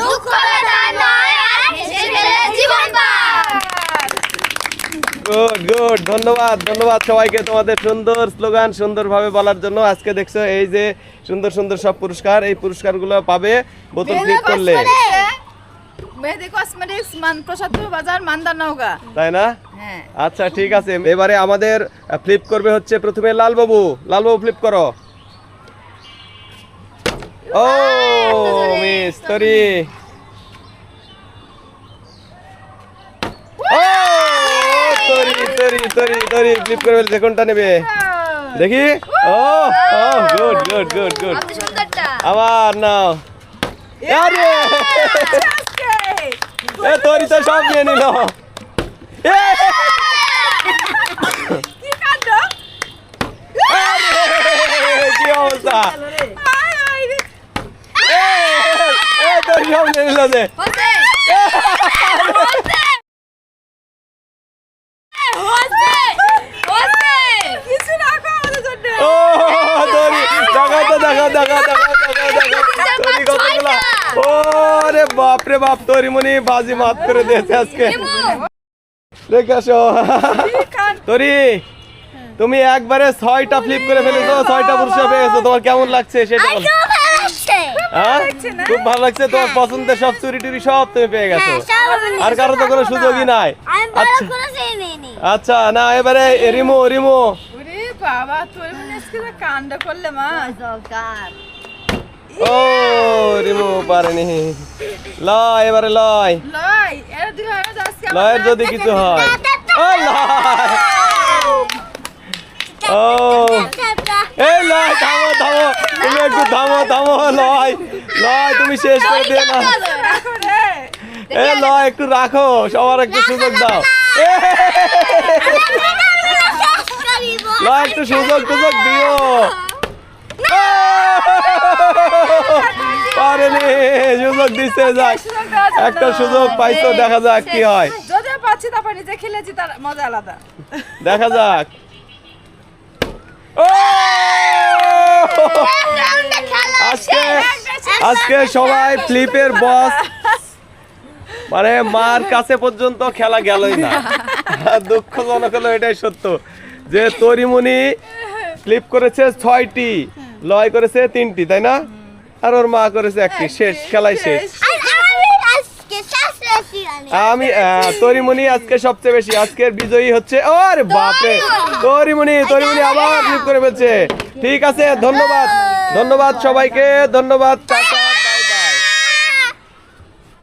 দুঃখ ব্যথা নয় আর হেসে খেলে জীবন পার গুড গুড ধন্যবাদ ধন্যবাদ সবাইকে তোমাদের সুন্দর স্লোগান সুন্দরভাবে বলার জন্য। আজকে দেখছ এই যে সুন্দর সুন্দর সব পুরস্কার। এই পুরস্কারগুলো পাবে বোতল ফ্লিপ করলে। মেহেদি কসমেটিক্স মান প্রসাদ বাজার মান্দা নওগা তাই না? হ্যাঁ। আচ্ছা ঠিক আছে। এবারে আমাদের ফ্লিপ করবে হচ্ছে প্রথমে লালবাবু। লালবাবু ফ্লিপ করো। ও! মিস তরি ও তরি তরি তরি তরি ফ্লিপ করে ফেলছে কোনটা নেবে। দেখি? ও ও গুড গুড গুড গুড কত সুন্দরটা আবার নাও। আরে এ তরি তো সব নিয়ে নিল এ! কি কাণ্ড আরে, কি অবস্থা আয় আয় রে এ, এ, তোর সব নিয়ে নিল যে হচ্ছে হচ্ছে হচ্ছে হচ্ছে কিছু রাখো আমাদের জন্য ও তোরি দেখা তো দেখা দেখা দেখা দেখা দেখা তোরি কতগুলা ও রে বাপ রে বাপ তোরি মনি বাজি মাত করে দিয়েছে আজকে রেখে আসো তোরি তুমি একবারে ছয়টা ফ্লিপ করে ফেলেছো ছয়টা পুরস্কার পেয়েছ তোমার কেমন লাগছে সেটা বলো ভালো লাগছে হ্যাঁ লাগছে না? খুব ভালো লাগছে তোমার পছন্দের সব চুরি টুরি সব তুমি পেয়ে গেছো। আর কারও তো কোনো সুযোগই নাই। আচ্ছা। আচ্ছা না এবারে রিমো রিমো। বাবা তোর মনে আজকে করলে মা? ও রিমো পারেনি। লয় এবারে লয়। লয়ের যদি কিছু হয়। ও লয়। ও এই লয় থামো থামো। তুমি একটু থামো থামো লয়। লয় তুমি শেষ করে দিও না। লয় একটু রাখো সবার একটু সুযোগ দাও। লয় একটু সুযোগ সুযোগ দিও! পারেনি সুযোগ দিচ্ছে যাক। একটা সুযোগ পাইছো দেখা যাক কি হয়। যদি পাচ্ছি তারপর নিজে খেলেছি তার মজা আলাদা। দেখা যাক। আজকে আজকে সবাই ফ্লিপের বস। মানে মার কাছে পর্যন্ত খেলা গেলই না। দুঃখজনক হলো এটাই সত্য যে তরিমুনি ফ্লিপ করেছে ছয়টি লয় করেছে তিনটি তাই না? আর ওর মা করেছে একটি শেষ খেলাই শেষ। আমি আহ, তরিমণি আজকে সবচেয়ে বেশি আজকের বিজয়ী হচ্ছে ওর বাপরে তরিমণি! তরিমণি আবার ক্লিক করে ফেলছে। ঠিক আছে ধন্যবাদ ধন্যবাদ সবাইকে ধন্যবাদ